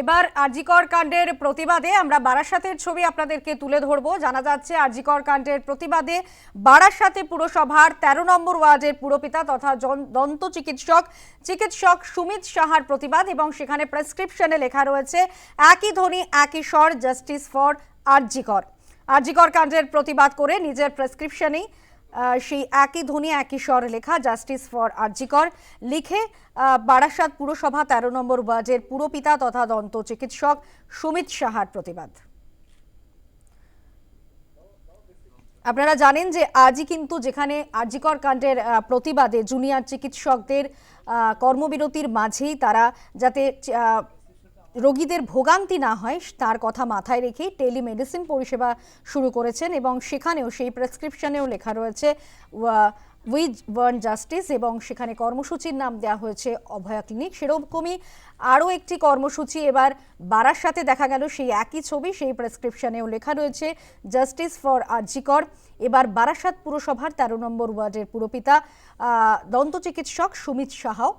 এবার আরজিকর কাণ্ডের প্রতিবাদে আমরা বারাসাতের ছবি আপনাদেরকে তুলে ধরবো। জানা যাচ্ছে আরজিকর কাণ্ডের প্রতিবাদে বারাসাতে পুরসভার তেরো নম্বর ওয়ার্ডের পুরপিতা তথা দন্ত চিকিৎসক চিকিৎসক সুমিত সাহার প্রতিবাদ এবং সেখানে প্রেসক্রিপশনে লেখা রয়েছে, একই ধ্বনি একই স্বর জাস্টিস ফর আরজিকর। আরজিকর কাণ্ডের প্রতিবাদ করে নিজের প্রেসক্রিপশনেই সেই একই ধ্বনি, একই স্বর লেখা জাস্টিস ফর আরজিকর লিখে বারাসাত পুরসভা তেরো নম্বর ওয়ার্ডের পুরপিতা তথা দন্ত চিকিৎসক সুমিত সাহার প্রতিবাদ। আপনারা জানেন যে আজই কিন্তু যেখানে আরজিকর কাণ্ডের প্রতিবাদে জুনিয়র চিকিৎসকদের কর্মবিরতির মাঝেই তারা যাতে রোগীদের ভোগান্তি না হয়, তার কথা মাথায় রেখে টেলিমেডিসিন পরিষেবা শুরু করেছেন এবং সেখানেও সেই প্রেসক্রিপশনেও লেখা রয়েছে উইজ ওয়ার্ন জাস্টিস এবং সেখানে কর্মসূচির নাম দেওয়া হয়েছে, অভয়া ক্লিনিক সেরকমই আরও একটি কর্মসূচি। এবার বারাসাতে দেখা গেল সেই একই ছবি, সেই প্রেসক্রিপশনেও লেখা রয়েছে, জাস্টিস ফর আরজিকর এবার বারাসাত পুরসভার তেরো নম্বর ওয়ার্ডের পুরপিতা দন্ত চিকিৎসক সুমিত সাহাও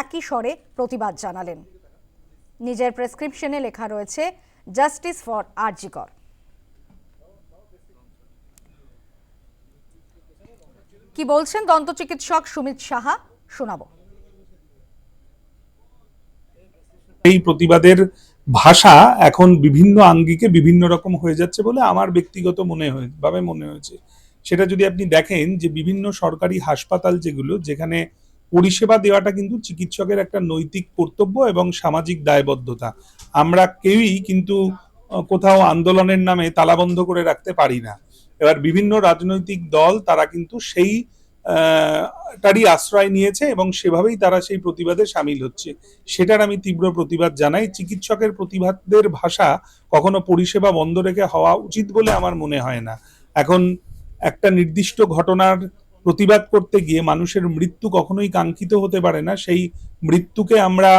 একই স্বরে প্রতিবাদ জানালেন। নিজের প্রেসক্রিপশনে লেখা রয়েছে জাস্টিস ফর আরজিকর কি বলছেন দন্ত চিকিৎসক সুমিত সাহা? শোনাবো। এই প্রতিবাদের ভাষা এখন বিভিন্ন আঙ্গিকে বিভিন্ন রকম হয়ে যাচ্ছে বলে আমার ব্যক্তিগত মনে হয়, ভাবে মনে হয়েছে। সেটা যদি আপনি দেখেন যে বিভিন্ন সরকারি হাসপাতাল যেগুলো, যেখানে পরিষেবা দেওয়াটা কিন্তু চিকিৎসকের একটা নৈতিক কর্তব্য এবং সামাজিক দায়বদ্ধতা। আমরা কেউই কিন্তু কোথাও আন্দোলনের নামে তালাবন্ধ করে রাখতে পারি না। এবার বিভিন্ন রাজনৈতিক দল তারা কিন্তু সেই তারই আশ্রয় নিয়েছে এবং সেভাবেই তারা সেই প্রতিবাদে সামিল হচ্ছে। সেটার আমি তীব্র প্রতিবাদ জানাই। চিকিৎসকের প্রতিবাদের ভাষা কখনো পরিষেবা বন্ধ রেখে হওয়া উচিত বলে আমার মনে হয় না। এখন একটা নির্দিষ্ট ঘটনার প্রতিবাদ করতে গিয়ে মানুষের মৃত্যু কখনোই কাঙ্ক্ষিত হতে পারে না। সেই মৃত্যুকে আমরা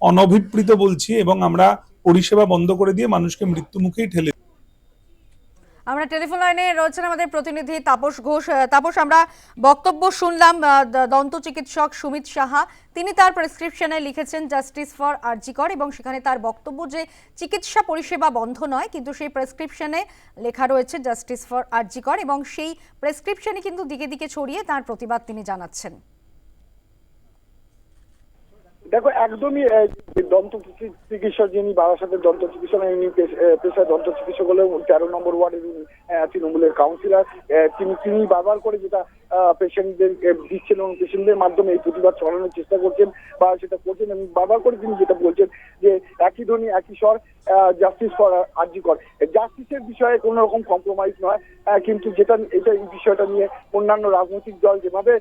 অনভিপ্রিত বলছি এবং আমরা পরিষেবা বন্ধ করে দিয়ে মানুষকে মৃত্যু মুখেই ঠেলে আমরা টেলিফোন লাইনে রয়েছেন আমাদের প্রতিনিধি তাপস ঘোষ। তাপস, আমরা বক্তব্য শুনলাম দন্ত চিকিৎসক সুমিত সাহা। তিনি তার প্রেসক্রিপশনে লিখেছেন, জাস্টিস ফর আরজিকর এবং সেখানে তার বক্তব্য যে চিকিৎসা পরিষেবা বন্ধ নয়, কিন্তু সেই প্রেসক্রিপশনে লেখা রয়েছে, জাস্টিস ফর আরজিকর এবং সেই প্রেসক্রিপশনে কিন্তু দিকে দিকে ছড়িয়ে তার প্রতিবাদ তিনি জানাচ্ছেন। দেখো একদমই দন্ত চিকি- চিকিৎসক যিনি বারাসাতের দন্ত চিকিৎসক ইনি পেশ- আহ, পেশায় দন্ত চিকিৎসক হলেও তেরো নম্বর ওয়ার্ডের তৃণমূলের কাউন্সিলর তিনি তিনি বারবার করে যেটা পেশেন্টদের দিচ্ছেন এবং পেশেন্টদের মাধ্যমে এই প্রতিবাদ চালানোর চেষ্টা করছেন বা সেটা করছেন এবং বারবার করে তিনি যেটা বলছেন যে একই ধ্বনি একই স্বর জাস্টিস ফর আর্জিকর। জাস্টিসের বিষয়ে কোনো রকম কম্প্রোমাইজ নয় কিন্তু যেটা এটা এই বিষয়টা নিয়ে অন্যান্য রাজনৈতিক দল যেভাবে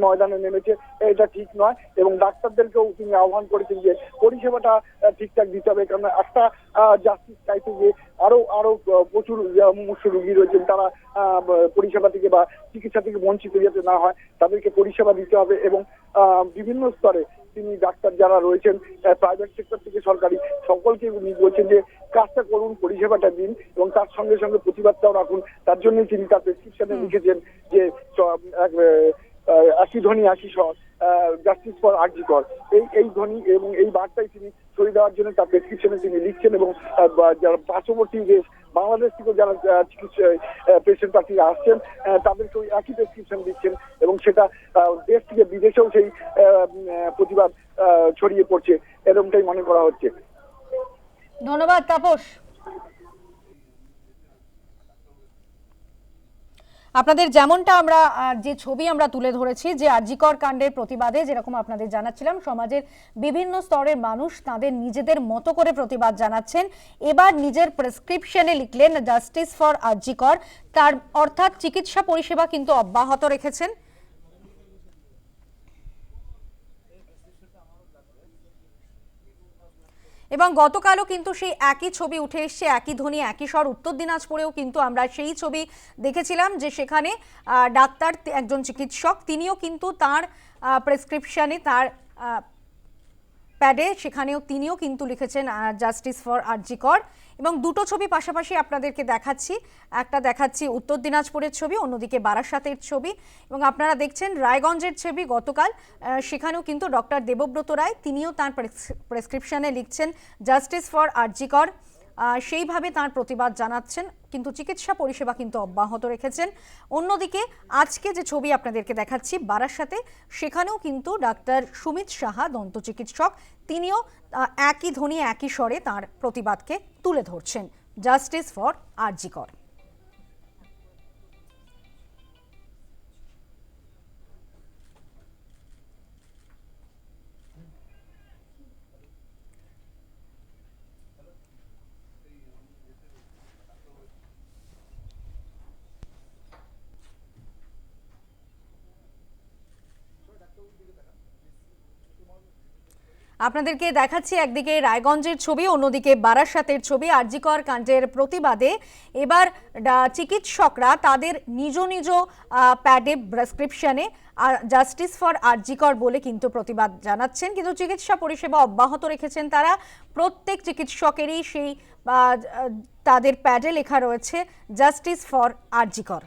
ময়দানে নেমেছে এটা ঠিক নয় এবং ডাক্তারদেরকেও তিনি আহ্বান করেছেন যে পরিষেবাটা ঠিকঠাক দিতে হবে। কারণ একটা জাস্টিস চাইতে যে আরও আরও প্রচুর মুমূর্ষু রোগী রয়েছেন। তারা পরিষেবা থেকে বা চিকিৎসা থেকে বঞ্চিত যাতে না হয় তাদেরকে পরিষেবা দিতে হবে এবং আহ, বিভিন্ন স্তরে তিনি ডাক্তার যারা রয়েছেন প্রাইভেট সেক্টর থেকে সরকারি সকলকে উনি বলছেন যে কাজটা করুন পরিষেবাটা দিন এবং তার সঙ্গে সঙ্গে প্রতিবাদটাও রাখুন। তার জন্যই তিনি তার প্রেসক্রিপশনে লিখেছেন যে এক, একই ধ্বনি একই স্বর জাস্টিস ফর আর্জিকর এই এই ধ্বনি এবং এই বার্তাই তিনি ছড়িয়ে দেওয়ার জন্য তার প্রেসক্রিপশনে তিনি লিখছেন এবং যারা পার্শ্ববর্তী দেশ বাংলাদেশ থেকে যারা চিকিৎসা পেশেন্ট পার্টিরা আসছেন তাদেরকে ওই একই প্রেসক্রিপশন দিচ্ছেন এবং সেটা দেশ থেকে বিদেশেও সেই প্রতিবাদ ছড়িয়ে পড়ছে, এরকমটাই মনে করা হচ্ছে। ধন্যবাদ, তাপস। আপনাদের যেমনটা আমরা যে ছবি আমরা তুলে ধরেছি, যে আরজিকর কাণ্ডের প্রতিবাদে যেরকম আপনাদের জানাচ্ছিলাম, সমাজের বিভিন্ন স্তরের মানুষ তাদের নিজেদের মতো করে প্রতিবাদ জানাচ্ছেন। এবার নিজের প্রেসক্রিপশনে লিখলেন জাস্টিস ফর আরজিকর তার অর্থাৎ চিকিৎসা পরিষেবা কিন্তু অব্যাহত রেখেছেন। এবং গতকালও কিন্তু সেই একই ছবি উঠে এসছে, একই ধ্বনি, একই স্বর। উত্তর দিনাজপুরেও কিন্তু আমরা সেই ছবি দেখেছিলাম যে সেখানে ডাক্তার, একজন চিকিৎসক, তিনিও কিন্তু তার প্রেসক্রিপশানে তার প্যাডে সেখানেও তিনিও কিন্তু লিখেছেন জাস্টিস ফর আরজিকর এবং দুটো ছবি পাশাপাশি আপনাদেরকে দেখাচ্ছি। একটা দেখাচ্ছি উত্তর দিনাজপুরের ছবি, অন্যদিকে বারাসাতের ছবি। এবং আপনারা দেখছেন রায়গঞ্জের ছবি গতকাল। সেখানেও কিন্তু ডক্টর দেবব্রত রায়, তিনিও তার প্রেসক্রিপশনে লিখছেন জাস্টিস ফর আরজিকর সেইভাবে তার প্রতিবাদ জানাচ্ছেন, কিন্তু চিকিৎসা পরিষেবা কিন্তু অব্যাহত রেখেছেন। অন্যদিকে, আজকে যে ছবি আপনাদেরকে দেখাচ্ছি বারাসাতে, সেখানেও কিন্তু ডাক্তার সুমিত সাহা, দন্ত চিকিৎসক, তিনিও একই ধ্বনি, একই স্বরে তার প্রতিবাদকে তুলে ধরছেন। জাস্টিস ফর আরজিকর আপনাদেরকে দেখাচ্ছি একদিকে রায়গঞ্জের ছবি, অন্যদিকে বারাসাতের ছবি। আরজিকর কাণ্ডের প্রতিবাদে এবার চিকিৎসকরা তাদের নিজ নিজ প্যাডে প্রেসক্রিপশনে আর জাস্টিস ফর আরজিকর বলে কিন্তু প্রতিবাদ জানাচ্ছেন। কিন্তু চিকিৎসা পরিষেবা অব্যাহত রেখেছেন তারা। প্রত্যেক চিকিৎসকেরই সেই তাদের প্যাডে লেখা রয়েছে, জাস্টিস ফর আরজিকর।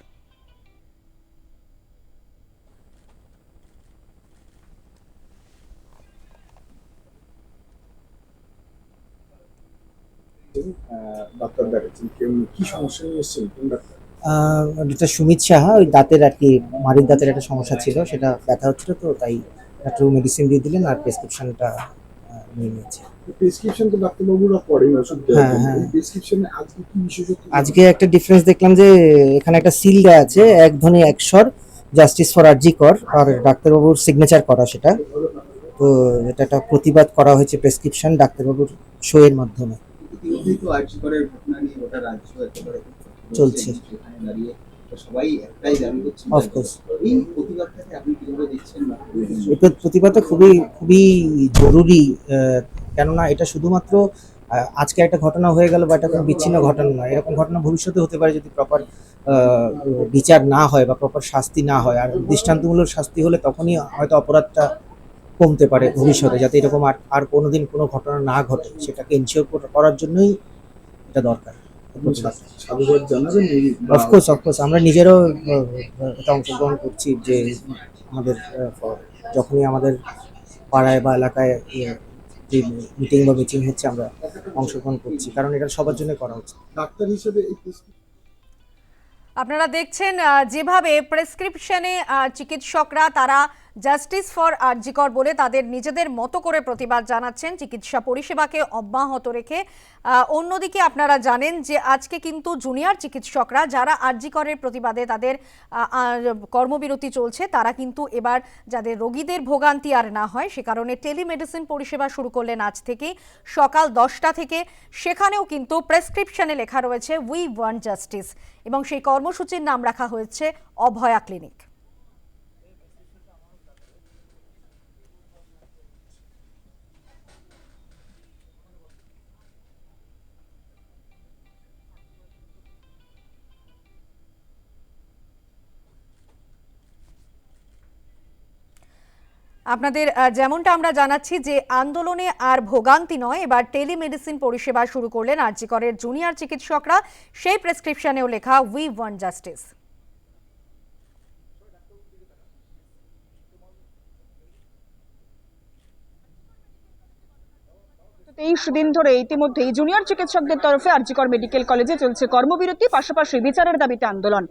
ডাক্তার দেখাচ্ছেন। কেউ কি সমস্যা নিয়ে এসেছেন? কোন ডাক্তার? আহ, এটা সুমিত সাহা ওই দাঁতের আর কি মাড়ির দাঁতের একটা সমস্যা ছিল সেটা ব্যথা হচ্ছিল তো তাই একটু মেডিসিন দিয়ে দিলেন আর প্রেসক্রিপশনটা নিয়ে নিয়েছে। প্রেসক্রিপশন তো ডাক্তারবাবুরা পড়েন ওষুধ হ্যাঁ, হ্যাঁ। প্রেসক্রিপশনে আজকে কি বিশেষত্ব আজকে একটা ডিফারেন্স দেখলাম যে এখানে একটা সিল দেওয়া আছে এক ধ্বনি এক স্বর জাস্টিস ফর আরজি কর আর ডাক্তারবাবুর সিগনেচার করা সেটা। তো এটা একটা প্রতিবাদ করা হয়েছে প্রেসক্রিপশন ডাক্তারবাবুর শো এর মাধ্যমে। ইতিমধ্যেই তো আর্যিকরের ঘটনা নিয়ে গোটা রাজ্য একেবারে চলছে। সেখানে দাঁড়িয়ে সবাই একটাই দাবি করছে Of এই প্রতিবাদটাকে আপনি কীভাবে দেখছেন বা এই প্র- প্রতিবাদটা খুবই খুবই জরুরি কেননা এটা শুধুমাত্র আজকে একটা ঘটনা হয়ে গেল বা এটা কোনো বিচ্ছিন্ন ঘটনা নয়। এরকম ঘটনা ভবিষ্যতে হতে পারে যদি প্রপার বিচার না হয় বা প্রপার শাস্তি না হয়। আর দৃষ্টান্তমূলক শাস্তি হলে তখনই হয়তো অপরাধটা কমতে পারে ভবিষ্যতে যাতে এরকম আর আর কোনোদিন কোনো ঘটনা না ঘটে সেটাকে এনশিওর করার জন্যই এটা দরকার। অফকোর্স অফকোর্স আমরা নিজেরও এটা অংশগ্রহণ করছি যে আমাদের যখনই আমাদের পাড়ায় বা এলাকায় ইয়ে, যে মিটিং বা মিটিং হচ্ছে আমরা অংশগ্রহণ করছি কারণ এটা সবার জন্য করা উচিত ডাক্তার হিসেবে আপনারা দেখছেন যেভাবে প্রেসক্রিপশনে চিকিৎসকরা তারা জাস্টিস ফর আরজিকর বলে তাদের নিজেদের মতো করে প্রতিবাদ জানাচ্ছেন। চিকিৎসা পরিষেবাকে অব্যাহত রেখে অন্যদিকে আপনারা জানেন যে আজকে কিন্তু জুনিয়র চিকিৎসকরা যারা আরজিকরের প্রতিবাদে তাদের কর্মবিরতি চলছে, তারা কিন্তু এবার যাদের রোগীদের ভোগান্তি আর না হয়, সে কারণে টেলিমেডিসিন পরিষেবা শুরু করলেন আজ থেকে সকাল দশটা থেকে। সেখানেও কিন্তু প্রেসক্রিপশনে লেখা রয়েছে উই ওয়ান্ট জাস্টিস এবং সেই কর্মসূচির নাম রাখা হয়েছে, অভয়া ক্লিনিক আপনাদের যেমনটা আমরা জানাচ্ছি যে আন্দোলনে আর ভোগান্তি নয়, এবার টেলিমেডিসিন পরিষেবা শুরু করলেন আরজিকরের জুনিয়র চিকিৎসকরা। সেই প্রেসক্রিপশনেও লেখা উই ওয়ান জাস্টিস তেইশ দিন ধরে ইতিমধ্যেই জুনিয়র চিকিৎসকদের তরফে আরজিকর মেডিকেল কলেজে চলছে কর্মবিরতি, পাশাপাশি বিচারের দাবিতে আন্দোলন।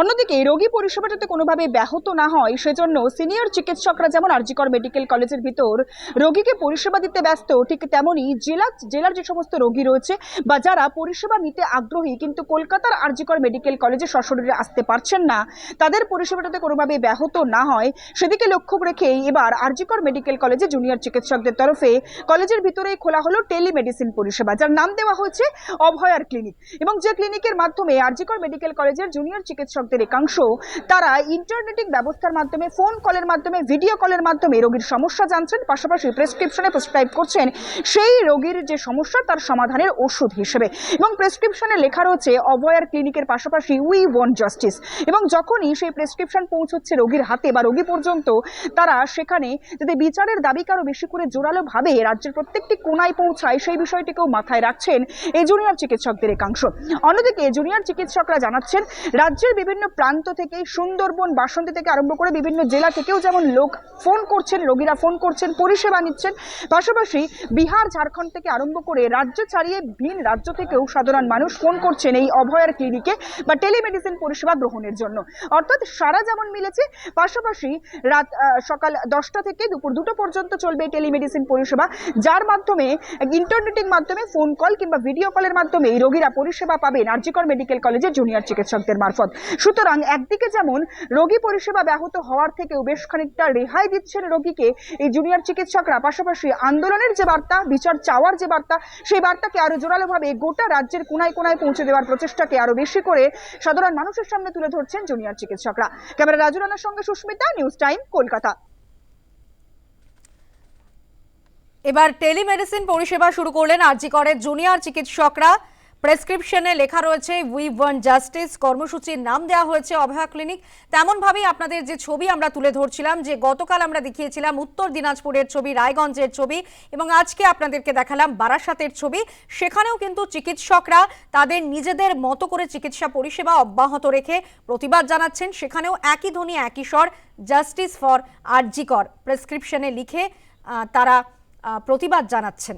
অন্যদিকে রোগী পরিষেবা যাতে কোনোভাবে ব্যাহত না হয়, সেজন্য সিনিয়র চিকিৎসকরা যেমন আরজিকর মেডিকেল কলেজের ভিতর রোগীকে পরিষেবা দিতে ব্যস্ত, ঠিক তেমনই জেলা, জেলার যে সমস্ত রোগী রয়েছে বা যারা পরিষেবা নিতে আগ্রহী, কিন্তু কলকাতার আরজিকর মেডিকেল কলেজে সশরীরে আসতে পারছেন না, তাদের পরিষেবা যাতে কোনোভাবে ব্যাহত না হয়, সেদিকে লক্ষ্য রেখেই এবার আরজিকর মেডিকেল কলেজে জুনিয়র চিকিৎসকদের তরফে কলেজের ভিতরেই খোলা হলো টেলিমেডিসিন পরিষেবা, যার নাম দেওয়া হয়েছে অভয়ার ক্লিনিক। এবং যে ক্লিনিকের মাধ্যমে আরজিকর মেডিকেল কলেজের জুনিয়র চিকিৎসকদের একাংশ, তারা ইন্টারনেটিক ব্যবস্থার মাধ্যমে, ফোন কলের মাধ্যমে, ভিডিও কলের মাধ্যমে রোগীর সমস্যা জানছেন, পাশাপাশি প্রেসক্রিপশনে প্রেসক্রাইব করছেন সেই রোগীর যে সমস্যা, তার সমাধানের ওষুধ হিসেবে। এবং প্রেসক্রিপশনে লেখা রয়েছে, অভয়ার ক্লিনিকের পাশাপাশি উই ওয়ান জাস্টিস। এবং যখনই সেই প্রেসক্রিপশন পৌঁছচ্ছে রোগীর হাতে বা রোগী পর্যন্ত, তারা সেখানে যাতে বিচারের দাবিকে আরও বেশি করে জোরালো ভাবে রাজ্যের প্রত্যেকটি কোনায় পৌঁছায় সেই বিষয়টিকেও মাথায় রাখছেন এই জুনিয়র চিকিৎসকদের একাংশ। অন্যদিকে জুনিয়র চিকিৎসকরা জানাচ্ছেন, রাজ্যের বিভিন্ন প্রান্ত থেকে সুন্দরবন বাসন্তী থেকে আরম্ভ করে বিভিন্ন জেলা থেকেও যেমন লোক ফোন করছেন, রোগীরা ফোন করছেন, পরিষেবা নিচ্ছেন, পাশাপাশি বিহার, ঝাড়খণ্ড থেকে আরম্ভ করে রাজ্য ছাড়িয়ে ভিন রাজ্য থেকেও সাধারণ মানুষ ফোন করছেন এই অভয়ার ক্লিনিকে বা টেলিমেডিসিন পরিষেবা গ্রহণের জন্য। অর্থাৎ সারা যেমন মিলেছে, পাশাপাশি রাত সকাল দশটা থেকে দুপুর দুটো পর্যন্ত চলবে টেলিমেডিসিন পরিষেবা, যার মাধ্যমে ইন্টারনেটের মাধ্যমে ফোন কল কিংবা ভিডিও কলের মাধ্যমে এই রোগীরা পরিষেবা পাবেন আরজিকর মেডিকেল কলেজের জুনিয়র চিকিৎসকদের মারফত। সুতরাং একদিকে যেমন রোগী পরিষেবা ব্যাহত হওয়ার থেকেও বেশ খানিকটা রেহাই দিচ্ছেন রোগীকে, এই জুনিয়র চিকিৎসকরা, পাশাপাশি আন্দোলনের যে বার্তা, বিচার চাওয়ার যে বার্তা, সেই বার্তাকে আরও জোরালোভাবে গোটা রাজ্যের কোনায় কোনায় পৌঁছে দেওয়ার প্রচেষ্টাকে আরও বেশি করে সাধারণ মানুষের সামনে তুলে ধরছেন জুনিয়র চিকিৎসকরা। ক্যামেরা রাজু রানার সঙ্গে সুস্মিতা নিউজ টাইম কলকাতা। এবার টেলিমেডিসিন পরিষেবা শুরু করলেন আরজিকরের জুনিয়র চিকিৎসকরা। প্রেসক্রিপশনে লেখা রয়েছে উই ওয়ান জাস্টিস কর্মসূচির নাম দেওয়া হয়েছে অভয়া ক্লিনিক। তেমনভাবেই আপনাদের যে ছবি আমরা তুলে ধরছিলাম, যে গতকাল আমরা দেখিয়েছিলাম উত্তর দিনাজপুরের ছবি, রায়গঞ্জের ছবি এবং আজকে আপনাদেরকে দেখালাম বারাসাতের ছবি। সেখানেও কিন্তু চিকিৎসকরা তাদের নিজেদের মতো করে চিকিৎসা পরিষেবা অব্যাহত রেখে প্রতিবাদ জানাচ্ছেন। সেখানেও একই ধ্বনি, একই স্বর জাস্টিস ফর আরজিকর। প্রেসক্রিপশনে লিখে তারা প্রতিবাদ জানাচ্ছেন।